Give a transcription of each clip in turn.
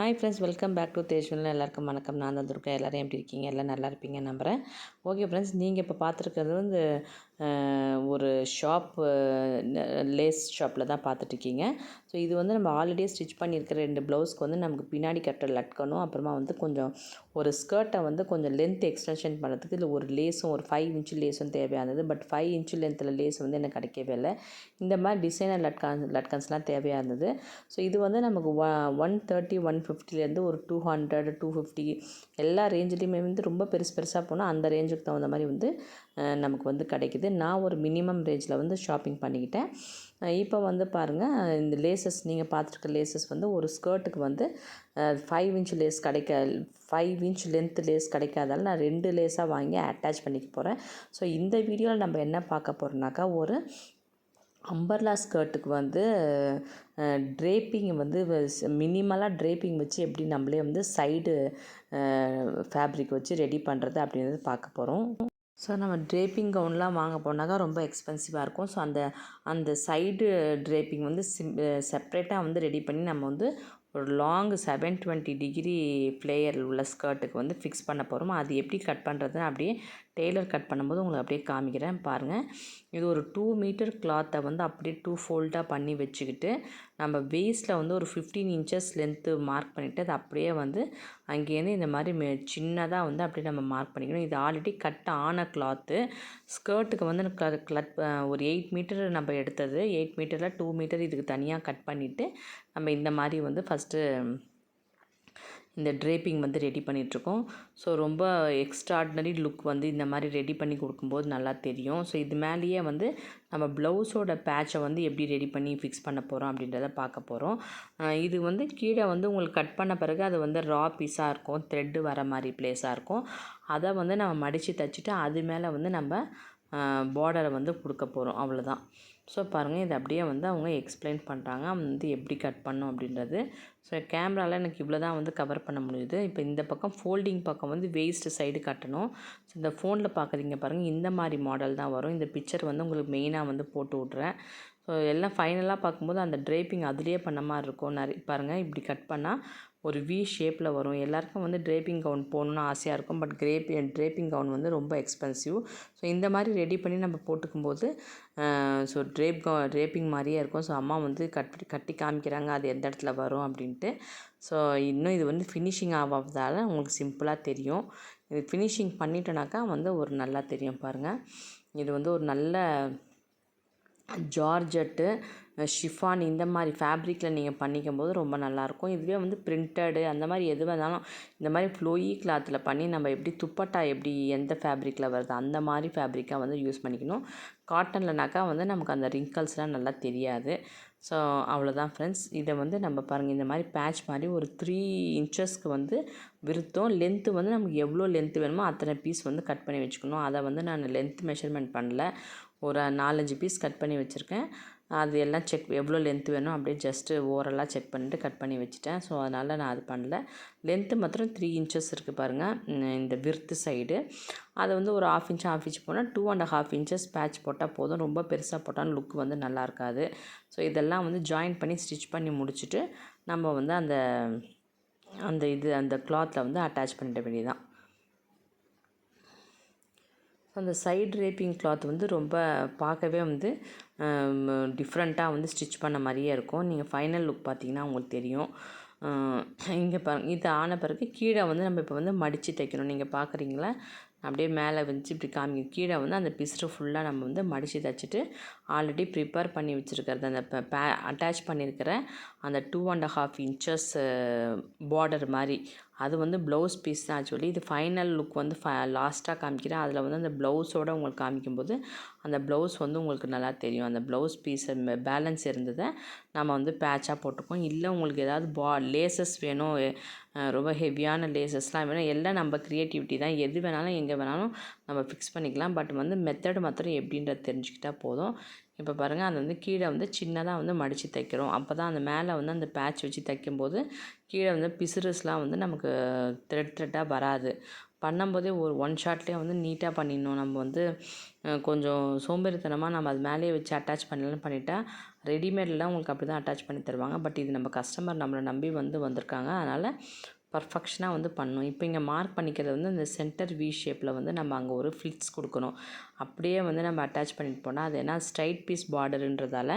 Hi friends welcome back to Tejwal எல்லாருக்கும் வணக்கம். நான் தான் துர்கா. எல்லோரும் எப்படி இருக்கீங்க? எல்லாம் நல்லா இருப்பீங்க நம்புகிறேன் ஓகே ஃப்ரெண்ட்ஸ் நீங்கள் இப்போ பார்த்துருக்கிறது வந்து ஒரு ஷாப் லேஸ் ஷாப்பில் தான் பார்த்துட்ருக்கீங்க. ஸோ இது வந்து நம்ம ஆல்ரெடி ஸ்டிச் பண்ணியிருக்கிற ரெண்டு ப்ளவுஸ்க்கு வந்து நமக்கு பின்னாடி கட்ட லட்கணும் அப்புறமா வந்து கொஞ்சம் ஒரு ஸ்கர்ட்டை வந்து கொஞ்சம் லென்த் எக்ஸ்டென்ஷன் பண்ணுறதுக்கு இல்லை ஒரு லேஸும் ஒரு ஃபைவ் இன்ச்சு லேஸும் தேவையானது. பட் ஃபைவ் இன்ச்சு லென்த்தில் லேஸ் வந்து எனக்கு கிடைக்கவே இல்லை. இந்த மாதிரி டிசைனர் லட்கான் லட்கன்ஸ்லாம் தேவையாக இருந்தது ஸோ இது வந்து நமக்கு ஒன் தேர்ட்டி ஒன் ஃபிஃப்டிலேருந்து ஒரு டூ ஹண்ட்ரட் டூ ஃபிஃப்டி எல்லா ரேஞ்சிலையுமே வந்து ரொம்ப பெருசு பெருசாக போனால் அந்த ரேஞ்சுக்கு தகுந்த மாதிரி வந்து நமக்கு வந்து கிடைக்குது. நான் ஒரு மினிமம் ரேஞ்சில் வந்து ஷாப்பிங் பண்ணிக்கிட்டேன். இப்போ வந்து பாருங்கள் இந்த லேசஸ் நீங்கள் பார்த்துருக்க லேசஸ் வந்து ஒரு ஸ்கர்ட்டுக்கு வந்து ஃபைவ் இன்ச் லேஸ் கிடைக்க ஃபைவ் இன்ச் லென்த் லேஸ் கிடைக்காதால நான் ரெண்டு லேஸாக வாங்கி அட்டாச் பண்ணிக்க போகிறேன் ஸோ இந்த வீடியோவில் நம்ம என்ன பார்க்க போகிறோம்னாக்கா ஒரு அம்பர்லா ஸ்கர்ட்டுக்கு வந்து ட்ரேப்பிங் வந்து மினிமலாக ட்ரேப்பிங் வச்சு எப்படி நம்மளே வந்து சைடு ஃபேப்ரிக் வச்சு ரெடி பண்ணுறது அப்படின்றது பார்க்க போகிறோம் ஸோ நம்ம ட்ரேப்பிங் கவுன்லாம் வாங்க போனாக்கா ரொம்ப எக்ஸ்பென்சிவாக இருக்கும். ஸோ அந்த அந்த சைடு ட்ரேப்பிங் வந்து சிம் செப்ரேட்டாக வந்து ரெடி பண்ணி நம்ம வந்து ஒரு long seven twenty degree flare உள்ள ஸ்கர்ட்டுக்கு வந்து ஃபிக்ஸ் பண்ண போகிறோம் அது எப்படி கட் பண்ணுறதுன்னு அப்படியே டெய்லர் கட் பண்ணும்போது உங்களுக்கு அப்படியே காமிக்கிறேன் பாருங்கள் இது ஒரு டூ மீட்டர் கிளாத்தை வந்து அப்படியே டூ ஃபோல்டாக பண்ணி வச்சுக்கிட்டு நம்ம வேஸ்ட்டில் வந்து ஒரு ஃபிஃப்டீன் இன்ச்சஸ் லென்த்து மார்க் பண்ணிவிட்டு அது அப்படியே வந்து அங்கேருந்து இந்த மாதிரி மெ சின்னதாக வந்து அப்படியே நம்ம மார்க் பண்ணிக்கணும். இது ஆல்ரெடி கட் ஆன கிளாத்து ஸ்கர்ட்டுக்கு வந்து கிளத் ஒரு எயிட் மீட்டர் நம்ம எடுத்தது. எயிட் மீட்டரில் டூ மீட்டர் இதுக்கு தனியாக கட் பண்ணிவிட்டு நம்ம இந்த மாதிரி வந்து ஃபஸ்ட்டு இந்த ட்ரேப்பிங் வந்து ரெடி பண்ணிகிட்ருக்கோம் ஸோ ரொம்ப எக்ஸ்ட்ராடினரி லுக் வந்து இந்த மாதிரி ரெடி பண்ணி கொடுக்கும்போது நல்லா தெரியும். ஸோ இது மேலேயே வந்து நம்ம ப்ளவுஸோட பேட்சை வந்து எப்படி ரெடி பண்ணி ஃபிக்ஸ் பண்ண போகிறோம் அப்படின்றத பார்க்க போகிறோம் இது வந்து கீழே வந்து உங்களுக்கு கட் பண்ண பிறகு அது வந்து ரா பீஸாக இருக்கும். த்ரெட்டு வர மாதிரி ப்ளேஸாக இருக்கும். அதை வந்து நம்ம மடித்து தைச்சிட்டு அது மேலே வந்து நம்ம பார்டரை வந்து கொடுக்க போகிறோம் அவ்வளோதான் ஸோ பாருங்கள் இது அப்படியே வந்து அவங்க எக்ஸ்பிளைன் பண்ணுறாங்க வந்து எப்படி கட் பண்ணும் அப்படின்றது. ஸோ கேமராவில் எனக்கு இவ்வளோ தான் வந்து கவர் பண்ண முடியுது. இப்போ இந்த பக்கம் ஃபோல்டிங் பக்கம் வந்து வேஸ்ட் சைடு கட்டணும். ஸோ இந்த ஃபோனில் பார்க்குறீங்க பாருங்கள் இந்த மாதிரி மாடல் தான் வரும். இந்த பிக்சர் வந்து உங்களுக்கு மெயினாக வந்து போட்டு விட்றேன் ஸோ எல்லாம் ஃபைனலாக பார்க்கும்போது அந்த ட்ரேப்பிங் அதுலேயே பண்ண மாதிரி இருக்கும். நிறைய பாருங்கள் இப்படி கட் பண்ணால் ஒரு வி ஷேப்பில் வரும். எல்லாருக்கும் வந்து ட்ரேப்பிங் கவுன் போகணுன்னு ஆசையாக இருக்கும். பட் கிரேப் ட்ரேப்பிங் கவுன் வந்து ரொம்ப எக்ஸ்பென்சிவ் ஸோ இந்த மாதிரி ரெடி பண்ணி நம்ம போட்டுக்கும் போது ஸோ ட்ரேப் கவு ட்ரேப்பிங் மாதிரியே இருக்கும். ஸோ அம்மா வந்து கட் கட்டி காமிக்கிறாங்க. அது எந்த இடத்துல வரும் அப்படின்ட்டு. ஸோ இன்னும் இது வந்து ஃபினிஷிங் ஆகாததால் உங்களுக்கு சிம்பிளாக தெரியும். இது ஃபினிஷிங் பண்ணிட்டோனாக்கா வந்து ஒரு நல்லா தெரியும் பாருங்கள் இது வந்து ஒரு நல்ல ஜார்ஜெட்டு ஷிஃபான் இந்த மாதிரி ஃபேப்ரிக்கில் நீங்கள் பண்ணிக்கும் போது ரொம்ப நல்லாயிருக்கும். இதுவே வந்து பிரிண்டடு அந்த மாதிரி எது வேணாலும் இந்த மாதிரி ஃப்ளோயி கிளாத்தில் பண்ணி நம்ம எப்படி துப்பட்டா எப்படி எந்த ஃபேப்ரிக்கில் வருது அந்த மாதிரி ஃபேப்ரிக்காக வந்து யூஸ் பண்ணிக்கணும். காட்டன்லனாக்கா வந்து நமக்கு அந்த ரிங்கல்ஸ்லாம் நல்லா தெரியாது. ஸோ அவ்வளோதான் ஃப்ரெண்ட்ஸ் இதை வந்து நம்ம பாருங்கள் இந்த மாதிரி பேட்ச் மாதிரி ஒரு த்ரீ இன்ச்சஸ்க்கு வந்து விருத்தம். லென்த்து வந்து நமக்கு எவ்வளோ லென்த்து வேணுமோ அத்தனை பீஸ் வந்து கட் பண்ணி வச்சுக்கணும். அதை வந்து நான் லென்த் மெஷர்மெண்ட் பண்ணல. ஒரு நாலஞ்சு பீஸ் கட் பண்ணி வச்சுருக்கேன். அது எல்லாம் செக் எவ்வளோ லென்த்து வேணும் அப்படியே ஜஸ்ட்டு ஓரலாக செக் பண்ணிட்டு கட் பண்ணி வச்சுட்டேன். ஸோ அதனால் நான் அது பண்ணல. லென்த்து மாத்திரம் த்ரீ இன்ச்சஸ் இருக்குது பாருங்கள் இந்த விர்த்து சைடு அதை வந்து ஒரு ஆஃப் இன்ச் ஆஃப் இன்ச் போனால் two and half inches patch போட்டால் போதும். ரொம்ப பெருசாக போட்டாலும் லுக் வந்து நல்லா இருக்காது. ஸோ இதெல்லாம் வந்து ஜாயின் பண்ணி ஸ்டிச் பண்ணி முடிச்சுட்டு நம்ம வந்து அந்த அந்த இது அந்த கிளாத்தில் வந்து அட்டாச் பண்ணிட வேண்டியதான் ஸோ அந்த சைடு ரேப்பிங் கிளாத் வந்து ரொம்ப பார்க்கவே வந்து டிஃப்ரெண்ட்டாக வந்து ஸ்டிச் பண்ண மாதிரியே இருக்கும். நீங்கள் ஃபைனல் லுக் பார்த்தீங்கன்னா உங்களுக்கு தெரியும். இங்கே பாருங்க. இது ஆன பிறகு கீழே வந்து நம்ம இப்போ வந்து மடித்து தைக்கணும். நீங்கள் பார்க்குறீங்களா? அப்படியே மேலே வச்சு இப்படி காமி கீழே வந்து அந்த பிசுறு ஃபுல்லாக நம்ம வந்து மடித்து தைச்சிட்டு ஆல்ரெடி ப்ரிப்பேர் பண்ணி வச்சுருக்கிறது. அந்த பே அட்டாச் பண்ணியிருக்கிற அந்த two and half inches border மாதிரி. அது வந்து ப்ளவுஸ் பீஸ் தான் ஆக்சுவலி இது ஃபைனல் லுக் வந்து ஃப லாஸ்ட்டாக காமிக்கிறேன். அதில் வந்து அந்த ப்ளவுஸோடு உங்களுக்கு காமிக்கும்போது அந்த ப்ளவுஸ் வந்து உங்களுக்கு நல்லா தெரியும். அந்த ப்ளவுஸ் பீஸ் பேலன்ஸ் இருந்ததை நம்ம வந்து பேட்சாக போட்டுக்கோம் இல்லை உங்களுக்கு ஏதாவது பா லேசஸ் வேணும் ரொம்ப ஹெவியான லேசஸ்லாம் வேணும். எல்லாம் நம்ம க்ரியேட்டிவிட்டி தான். எது வேணாலும் எங்கே வேணாலும் நம்ம ஃபிக்ஸ் பண்ணிக்கலாம். பட் வந்து மெத்தடு மாத்திரம் எப்படின்றது தெரிஞ்சுக்கிட்டால் போதும். இப்போ பாருங்கள் அது வந்து கீழே வந்து சின்னதாக வந்து மடித்து தைக்கிறோம். அப்போ தான் அந்த மேலே வந்து அந்த பேட்ச் வச்சு தைக்கும்போது கீழே வந்து பிசுறுஸ்லாம் வந்து நமக்கு த்ரெட் த்ரெட்டாக வராது. பண்ணும்போதே ஒரு ஒன் ஷாட்லேயே வந்து நீட்டாக பண்ணிடணும். நம்ம வந்து கொஞ்சம் சோம்பேறித்தனமாக நம்ம அது மேலேயே வச்சு அட்டாச் பண்ணலன்னு பண்ணிட்டா ரெடிமேட்லாம் உங்களுக்கு அப்படி தான் அட்டாச் பண்ணி தருவாங்க. பட் இது நம்ம கஸ்டமர் நம்மளை நம்பி வந்து வந்திருக்காங்க. அதனால் பர்ஃபெக்ஷனாக வந்து பண்ணணும் இப்போ இங்கே மார்க் பண்ணிக்கிறது வந்து இந்த சென்டர் வி ஷேப்பில் வந்து நம்ம அங்கே ஒரு ஃபிளிட்ஸ் கொடுக்கணும். அப்படியே வந்து நம்ம அட்டாச் பண்ணிட்டு போனால் அது ஏன்னா ஸ்ட்ரைட் பீஸ் பார்டருன்றதால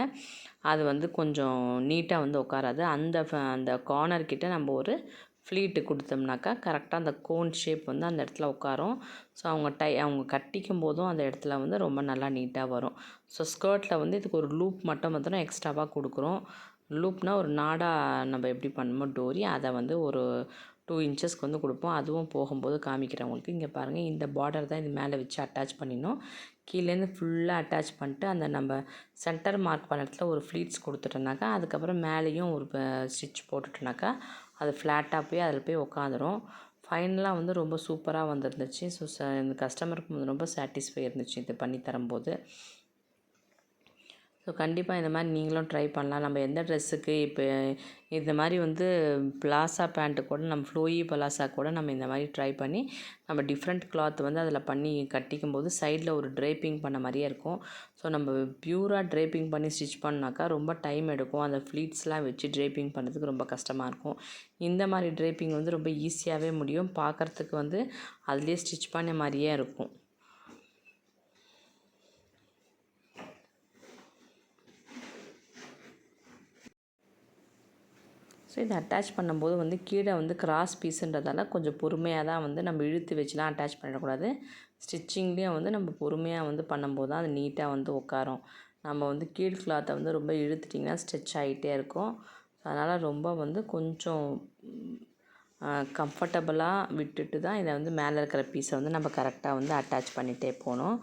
அது வந்து கொஞ்சம் நீட்டாக வந்து உட்காராது. அந்த அந்த கார்னர் கிட்ட நம்ம ஒரு ஃப்ளீட்டு கொடுத்தோம்னாக்கா கரெக்டாக அந்த கோன் ஷேப் வந்து அந்த இடத்துல உட்காரும். ஸோ அவங்க டை அவங்க கட்டிக்கும் போதும் அந்த இடத்துல வந்து ரொம்ப நல்லா நீட்டாக வரும். ஸோ ஸ்கர்ட்டில் வந்து இதுக்கு ஒரு லூப் மட்டும் மாத்திரம் எக்ஸ்ட்ராவாக கொடுக்குறோம். லூப்னால் ஒரு நாடா நம்ம எப்படி பண்ணுமோ டோரி அதை வந்து ஒரு டூ இன்ச்சஸ்க்கு வந்து கொடுப்போம். அதுவும் போகும்போது காமிக்கிறவங்களுக்கு இங்கே பாருங்கள் இந்த பார்டர் தான் இது மேலே வச்சு அட்டாச் பண்ணிடணும். கீழேருந்து ஃபுல்லாக அட்டாச் பண்ணிட்டு அந்த நம்ம சென்டர் மார்க் பண்ண இடத்துல ஒரு ஃப்ளீட்ஸ் கொடுத்துட்டோம்னாக்கா அதுக்கப்புறம் மேலேயும் ஒரு ஸ்டிச் போட்டுட்டோனாக்கா அது ஃப்ளாட்டாக போய் அதில் போய் உட்காந்துரும் ஃபைனலாக வந்து ரொம்ப சூப்பராக வந்துருந்துச்சு. ஸோ ச இந்த கஸ்டமருக்கு வந்து ரொம்ப சாட்டிஸ்ஃபை இருந்துச்சு. இது பண்ணி தரும்போது. ஸோ கண்டிப்பாக இந்த மாதிரி நீங்களும் ட்ரை பண்ணலாம். நம்ம எந்த ட்ரெஸ்ஸுக்கு இப்போ இந்த மாதிரி வந்து பிளாசா பேண்ட்டு கூட நம்ம ஃப்ளோயி பலாசா கூட நம்ம இந்த மாதிரி ட்ரை பண்ணி நம்ம டிஃப்ரெண்ட் கிளாத் வந்து அதில் பண்ணி கட்டிக்கும் போது சைடில் ஒரு ட்ரேப்பிங் பண்ண மாதிரியே இருக்கும். ஸோ நம்ம பியூராக ட்ரேப்பிங் பண்ணி ஸ்டிச் பண்ணாக்கா ரொம்ப டைம் எடுக்கும். அந்த ஃப்ளீட்ஸ்லாம் வச்சு ட்ரேப்பிங் பண்ணுறதுக்கு ரொம்ப கஷ்டமாக இருக்கும். இந்த மாதிரி ட்ரேப்பிங் வந்து ரொம்ப ஈஸியாகவே முடியும். பார்க்குறதுக்கு வந்து அதுலேயே ஸ்டிச் பண்ண மாதிரியே இருக்கும். ஸோ இதை அட்டாச் பண்ணும்போது வந்து கீழே வந்து கிராஸ் பீஸுன்றதால கொஞ்சம் பொறுமையாக தான் வந்து நம்ம இழுத்து வச்சுலாம் அட்டாச் பண்ணிடக்கூடாது. ஸ்டிச்சிங்லேயும் வந்து நம்ம பொறுமையாக வந்து பண்ணும்போது தான் அது நீட்டாக வந்து உட்காரும். நம்ம வந்து கீழ் கிளாத்தை வந்து ரொம்ப இழுத்துட்டிங்கன்னா ஸ்டிச் ஆகிட்டே இருக்கும். அதனால் ரொம்ப வந்து கொஞ்சம் கம்ஃபர்டபுளாக விட்டுட்டு தான் இதை வந்து மேலே இருக்கிற பீஸை வந்து நம்ம கரெக்டாக வந்து அட்டாச் பண்ணிகிட்டே போகணும்.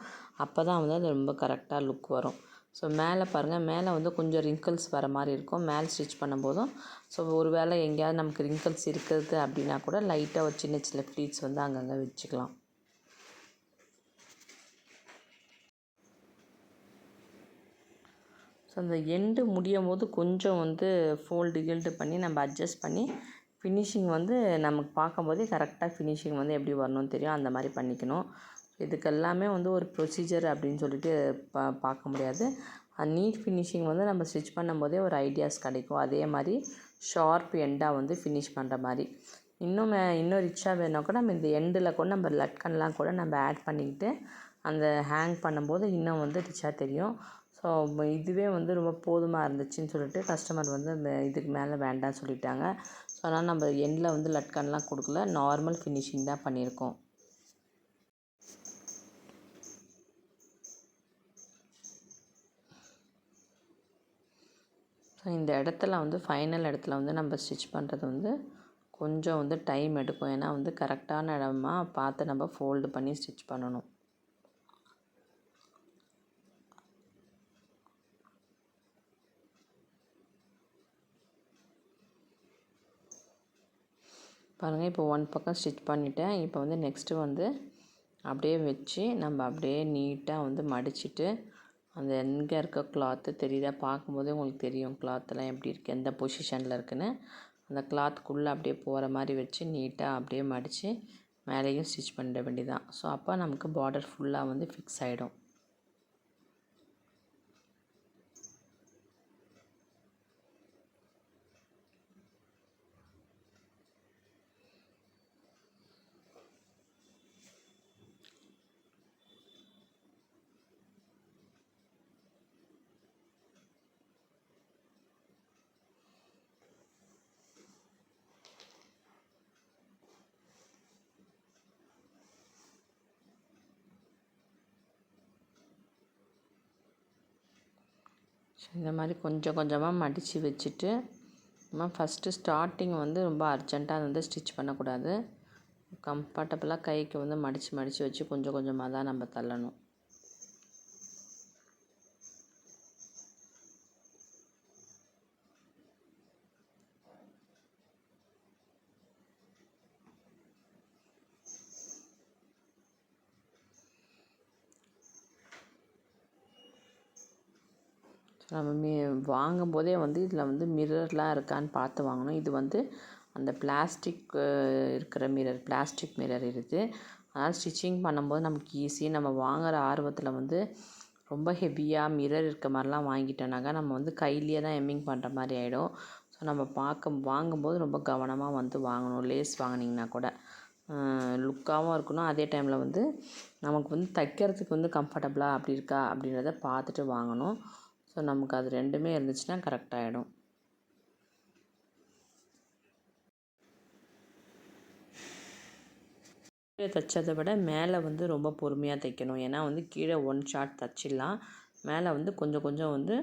அப்போ தான் வந்து அது ரொம்ப கரெக்டாக லுக் வரும். ஸோ மேலே பாருங்கள் மேலே வந்து கொஞ்சம் ரிங்கிள்ஸ் வர மாதிரி இருக்கும். மேலே ஸ்டிச் பண்ணும்போதும். ஸோ ஒரு வேளை எங்கேயாவது நமக்கு ரிங்கிள்ஸ் இருக்குது அப்படின்னா கூட லைட்டாக ஒரு சின்ன சின்ன ஃப்ளீட்ஸ் வந்து அங்கங்கே வச்சுக்கலாம். ஸோ அந்த எண்டு முடியும் போது கொஞ்சம் வந்து ஃபோல்டு கில்டு பண்ணி நம்ம அட்ஜஸ்ட் பண்ணி ஃபினிஷிங் வந்து நமக்கு பார்க்கும்போதே கரெக்டாக ஃபினிஷிங் வந்து எப்படி வரணும்னு தெரியும். அந்த மாதிரி பண்ணிக்கணும். இதுக்கெல்லாமே வந்து ஒரு ப்ரொசீஜர் அப்படின்னு சொல்லிட்டு பா பார்க்க முடியாது. நீட் ஃபினிஷிங் வந்து நம்ம ஸ்டிச் பண்ணும்போதே ஒரு ஐடியாஸ் கிடைக்கும். அதே மாதிரி ஷார்ப் எண்டாக வந்து ஃபினிஷ் பண்ணுற மாதிரி. இன்னும் இன்னும் ரிச்சாக வேணுனா கூட நம்ம இந்த எண்டில் கூட நம்ம லட்கன்லாம் கூட நம்ம ஆட் பண்ணிக்கிட்டு அந்த ஹேங் பண்ணும்போது இன்னும் வந்து ரிச்சாக தெரியும். ஸோ இதுவே வந்து ரொம்ப போதுமாக இருந்துச்சுன்னு சொல்லிட்டு கஸ்டமர் வந்து இதுக்கு மேலே வேண்டாம்னு சொல்லிட்டாங்க. ஸோ அதனால் நம்ம எண்டில் வந்து லட்கன்லாம் கொடுக்கல. நார்மல் ஃபினிஷிங் தான் பண்ணியிருக்கோம். ஸோ இந்த இடத்துல வந்து ஃபைனல் இடத்துல வந்து நம்ம ஸ்டிச் பண்ணுறது வந்து கொஞ்சம் வந்து டைம் எடுக்கும். ஏன்னா வந்து கரெக்டான இடமா பார்த்து நம்ம ஃபோல்டு பண்ணி ஸ்டிச் பண்ணணும். பாருங்கள் இப்போ ஒன் பக்கம் ஸ்டிச் பண்ணிவிட்டேன் இப்போ வந்து நெக்ஸ்ட்டு வந்து அப்படியே வச்சு நம்ம அப்படியே நீட்டாக வந்து மடிச்சுட்டு அந்த எங்கே இருக்க கிளாத்து தெரியுதா? பார்க்கும்போதே உங்களுக்கு தெரியும் கிளாத்தெல்லாம் எப்படி இருக்குது எந்த பொசிஷனில் இருக்குதுன்னு அந்த கிளாத்துக்குள்ளே அப்படியே போகிற மாதிரி வச்சு நீட்டாக அப்படியே மடித்து மேலேயும் ஸ்டிச் பண்ணிட வேண்டியதான் ஸோ அப்போ நமக்கு பார்டர் ஃபுல்லாக வந்து ஃபிக்ஸ் ஆகிடும் இந்த மாதிரி கொஞ்சம் கொஞ்சமாக மடித்து வச்சுட்டு நம்ம ஃபஸ்ட்டு ஸ்டார்டிங் வந்து ரொம்ப அர்ஜெண்ட்டாக வந்து ஸ்டிச் பண்ணக்கூடாது. கம்ஃபர்டபுளாக கைக்கு வந்து மடித்து மடித்து வச்சு கொஞ்சம் கொஞ்சமாக தான் நம்ம தள்ளணும். நம்ம மீ வாங்கும்போதே வந்து இதில் வந்து மிரர்லாம் இருக்கான்னு பார்த்து வாங்கணும். இது வந்து அந்த பிளாஸ்டிக் இருக்கிற மிரர் பிளாஸ்டிக் மிரர் இருக்குது அதனால் ஸ்டிச்சிங் பண்ணும்போது நமக்கு ஈஸி நம்ம வாங்குகிற ஆர்வத்தில் வந்து ரொம்ப ஹெவியாக மிரர் இருக்க மாதிரிலாம் வாங்கிட்டோன்னாக்கா நம்ம வந்து கையிலேயே தான் எம்மிங் பண்ணுற மாதிரி ஆகிடும் ஸோ நம்ம பார்க்க வாங்கும்போது ரொம்ப கவனமாக வந்து வாங்கணும். லேஸ் வாங்கினீங்கன்னா கூட. லுக்காகவும் இருக்கணும். அதே டைமில் வந்து நமக்கு வந்து தைக்கிறதுக்கு வந்து கம்ஃபர்டபுளாக அப்படி இருக்கா? அப்படின்றத பார்த்துட்டு வாங்கணும். ஸோ நமக்கு அது ரெண்டுமே இருந்துச்சுன்னா கரெக்டாகிடும் கீழே தைச்சதை விட மேலே வந்து ரொம்ப பொறுமையாக தைக்கணும். ஏன்னா வந்து கீழே ஒன் ஷாட் தைச்சிடலாம். மேலே வந்து கொஞ்சம் கொஞ்சம் வந்து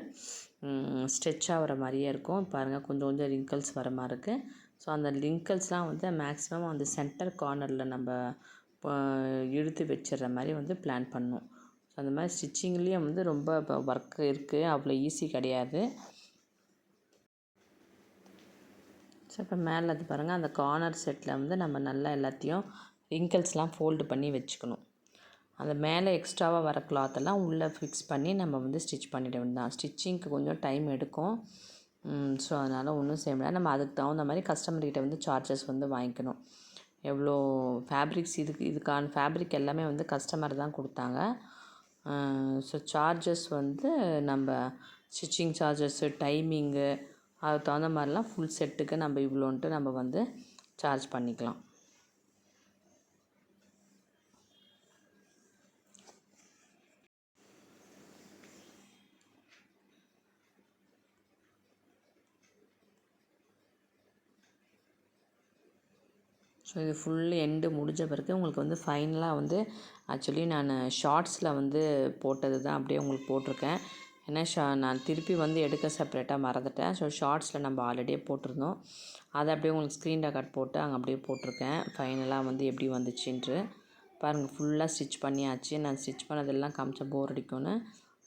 ஸ்ட்ரெச் ஆகிற மாதிரியே இருக்கும். பாருங்கள் கொஞ்சம் கொஞ்சம் ரிங்கிள்ஸ் வர மாதிரி இருக்குது ஸோ அந்த ரிங்கிள்ஸ்லாம் வந்து மேக்ஸிமம் அந்த சென்டர் கார்னரில் நம்ம இழுத்து வச்சிடுற மாதிரி வந்து பிளான் பண்ணணும். அந்த மாதிரி ஸ்டிச்சிங்லேயும் வந்து ரொம்ப இப்போ ஒர்க் இருக்குது அவ்வளோ ஈஸி கிடையாது. ஸோ இப்போ மேலே அது பாருங்கள் அந்த கார்னர் செட்டில் வந்து நம்ம நல்லா எல்லாத்தையும் ரிங்கிள்ஸ்லாம் ஃபோல்டு பண்ணி வச்சுக்கணும். அந்த மேலே எக்ஸ்ட்ராவாக வர கிளாத்தெல்லாம் உள்ளே ஃபிக்ஸ் பண்ணி நம்ம வந்து ஸ்டிச் பண்ணிட வேண்டியதான் ஸ்டிச்சிங்க்கு கொஞ்சம் டைம் எடுக்கும். ஸோ அதனால் ஒன்றும் செய்ய முடியாது. நம்ம அதுக்கு தகுந்த மாதிரி கஸ்டமர்கிட்ட வந்து சார்ஜஸ் வந்து வாங்கிக்கணும். எவ்வளோ ஃபேப்ரிக்ஸ் இதுக்கு இதுக்கான ஃபேப்ரிக் எல்லாமே வந்து கஸ்டமர் தான் கொடுத்தாங்க. ஸோ சார்ஜஸ் வந்து நம்ம ஸ்டிச்சிங் சார்ஜஸ்ஸு டைமிங்கு அதுக்கு தகுந்த மாதிரிலாம் ஃபுல் செட்டுக்கு நம்ம இவ்வளோன்ட்டு நம்ம வந்து சார்ஜ் பண்ணிக்கலாம். ஸோ இது ஃபுல் எண்டு முடிஞ்ச பிறகு உங்களுக்கு வந்து ஃபைனலாக வந்து ஆக்சுவலி நான் ஷார்ட்ஸில் வந்து போட்டது தான் அப்படியே உங்களுக்கு போட்டிருக்கேன். ஏன்னா ஷா நான் திருப்பி வந்து எடுக்க செப்பரேட்டாக மறந்துட்டேன். ஸோ ஷார்ட்ஸில் நம்ம ஆல்ரெடியே போட்டிருந்தோம். அதை அப்படியே உங்களுக்கு ஸ்க்ரீன் ரெக்கார்ட் போட்டு அங்கே அப்படியே போட்டிருக்கேன். ஃபைனலாக வந்து எப்படி வந்துச்சுன்ட்டு. பாருங்கள் ஃபுல்லாக ஸ்டிச் பண்ணியாச்சு. நான் ஸ்டிச் பண்ணதெல்லாம் காமிச்ச போர் அடிக்கும்னு.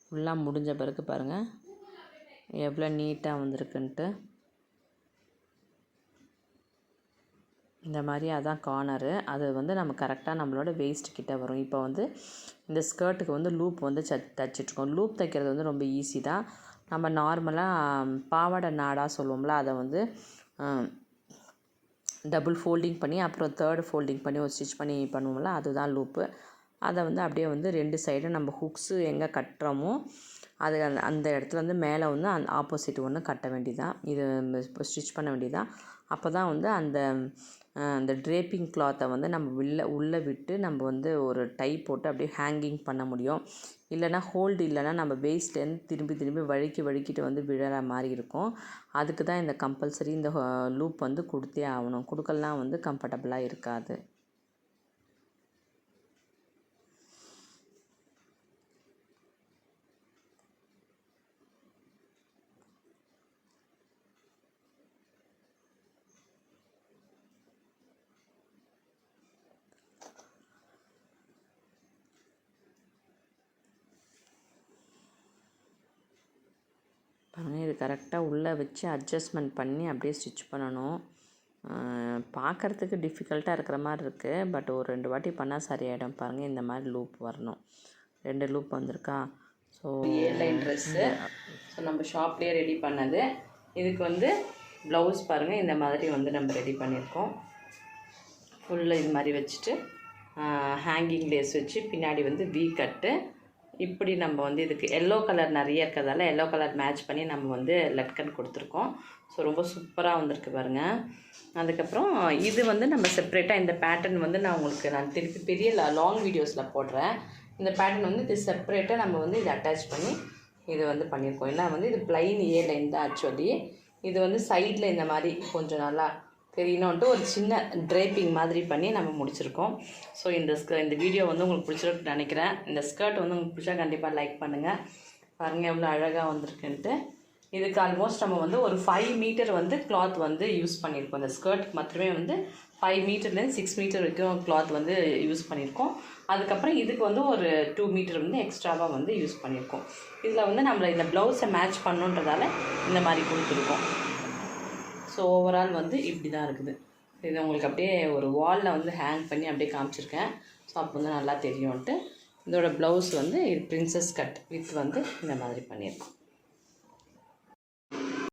ஃபுல்லாக முடிஞ்ச பிறகு பாருங்கள் எவ்வளோ நீட்டாக வந்திருக்குன்ட்டு. இந்த மாதிரி அதான் கார்னரு அது வந்து நம்ம கரெக்டாக நம்மளோட வேஸ்ட் கிட்ட வரும். இப்போ வந்து இந்த ஸ்கர்ட்டுக்கு வந்து லூப் வந்து ச தைச்சிட்ருக்கோம் லூப் தைக்கிறது வந்து ரொம்ப ஈஸி தான். நம்ம நார்மலாக பாவாடை நாடாக சொல்லுவோம்ல அதை வந்து டபுள் ஃபோல்டிங் பண்ணி அப்புறம் தேர்டு ஃபோல்டிங் பண்ணி ஒரு ஸ்டிச் பண்ணி பண்ணுவோம்ல அதுதான் லூப்பு அதை வந்து அப்படியே வந்து ரெண்டு சைடும் நம்ம ஹுக்ஸு எங்கே கட்டுறோமோ அது அந்த அந்த இடத்துல வந்து மேலே வந்து அந்த ஆப்போசிட் ஒன்று கட்ட வேண்டியதான் இது ஸ்டிச் பண்ண வேண்டியதான் அப்போ தான் வந்து அந்த அந்த ட்ரேப்பிங் கிளாத்தை வந்து நம்ம உள்ளே உள்ளே விட்டு நம்ம வந்து ஒரு டை போட்டு அப்படியே ஹேங்கிங் பண்ண முடியும். இல்லைனா ஹோல்டு இல்லைனா நம்ம வேஸ்ட்லேருந்து திரும்பி திரும்பி வழுக்கி வழுக்கிட்டு வந்து விழற மாதிரி இருக்கும். அதுக்கு தான் இந்த கம்பல்சரி இந்த லூப் வந்து கொடுத்தே ஆகணும். கொடுக்கலாம் வந்து கம்ஃபர்டபுளாக இருக்காது பாருங்கள் இது கரெக்டாக உள்ளே வச்சு அட்ஜஸ்ட்மெண்ட் பண்ணி அப்படியே ஸ்டிச் பண்ணணும். பார்க்குறதுக்கு டிஃபிகல்ட்டாக இருக்கிற மாதிரி இருக்குது பட் ஒரு ரெண்டு வாட்டி பண்ணால் சரியாயிடும். பாருங்கள் இந்த மாதிரி லூப் வரணும். ரெண்டு லூப் வந்திருக்கா? ஸோ ஏர்லைன் ட்ரெஸ்ஸு ஸோ நம்ம ஷாப்லேயே ரெடி பண்ணது. இதுக்கு வந்து ப்ளவுஸ் பாருங்கள் இந்த மாதிரி வந்து நம்ம ரெடி பண்ணியிருக்கோம். ஃபுல்லாக இது மாதிரி வச்சுட்டு ஹேங்கிங் லேஸ் வச்சு பின்னாடி வந்து வீ கட்டு இப்படி நம்ம வந்து இதுக்கு எல்லோ கலர் நிறைய இருக்கிறதால எல்லோ கலர் மேட்ச் பண்ணி நம்ம வந்து லட்கன் கொடுத்துருக்கோம். ஸோ ரொம்ப சூப்பராக வந்திருக்கு பாருங்கள் அதுக்கப்புறம் இது வந்து நம்ம செப்ரேட்டாக இந்த பேட்டர்ன் வந்து நான் உங்களுக்கு நான் திருப்பி பெரிய லாங் வீடியோஸில் போடுறேன். இந்த பேட்டர்ன் வந்து இது செப்ரேட்டாக நம்ம வந்து இதை அட்டாச் பண்ணி இது வந்து பண்ணியிருக்கோம். ஏன்னா வந்து இது பிளைன் ஏ லைன் தான் ஆக்சுவலி இது வந்து சைடில் இந்த மாதிரி கொஞ்சம் நல்லா தெரியணுன்ட்டு ஒரு சின்ன ட்ரேப்பிங் மாதிரி பண்ணி நம்ம முடிச்சிருக்கோம். ஸோ இந்த ஸ்க இந்த வீடியோ வந்து உங்களுக்கு பிடிச்சிருக்குன்னு நினைக்கிறேன். இந்த ஸ்கர்ட் வந்து உங்களுக்கு பிடிச்சா கண்டிப்பாக லைக் பண்ணுங்கள் பாருங்கள் எவ்வளோ அழகாக வந்திருக்குன்ட்டு. இதுக்கு ஆல்மோஸ்ட் நம்ம வந்து ஒரு ஃபைவ் மீட்டர் வந்து கிளாத் வந்து யூஸ் பண்ணியிருக்கோம். இந்த ஸ்கர்ட் மாத்திரமே வந்து ஃபைவ் மீட்டர்லேருந்து சிக்ஸ் மீட்டர் வரைக்கும் கிளாத் வந்து யூஸ் பண்ணியிருக்கோம். அதுக்கப்புறம் இதுக்கு வந்து ஒரு டூ மீட்டர் வந்து எக்ஸ்ட்ராவாக வந்து யூஸ் பண்ணியிருக்கோம். இதில் வந்து நம்மளை இந்த ப்ளவுஸை மேட்ச் பண்ணுன்றதால இந்த மாதிரி கொடுத்துருக்கோம். ஸோ ஓவரால் வந்து இப்படி தான் இருக்குது. இது உங்களுக்கு அப்படியே ஒரு வாலில் வந்து ஹேங் பண்ணி அப்படியே காமிச்சிருக்கேன். ஸோ அப்போ வந்து நல்லா தெரியும்ன்ட்டு. இதோட ப்ளவுஸ் வந்து இது ப்ரின்ஸஸ் கட் வித் வந்து இந்த மாதிரி பண்ணியிருக்கோம்.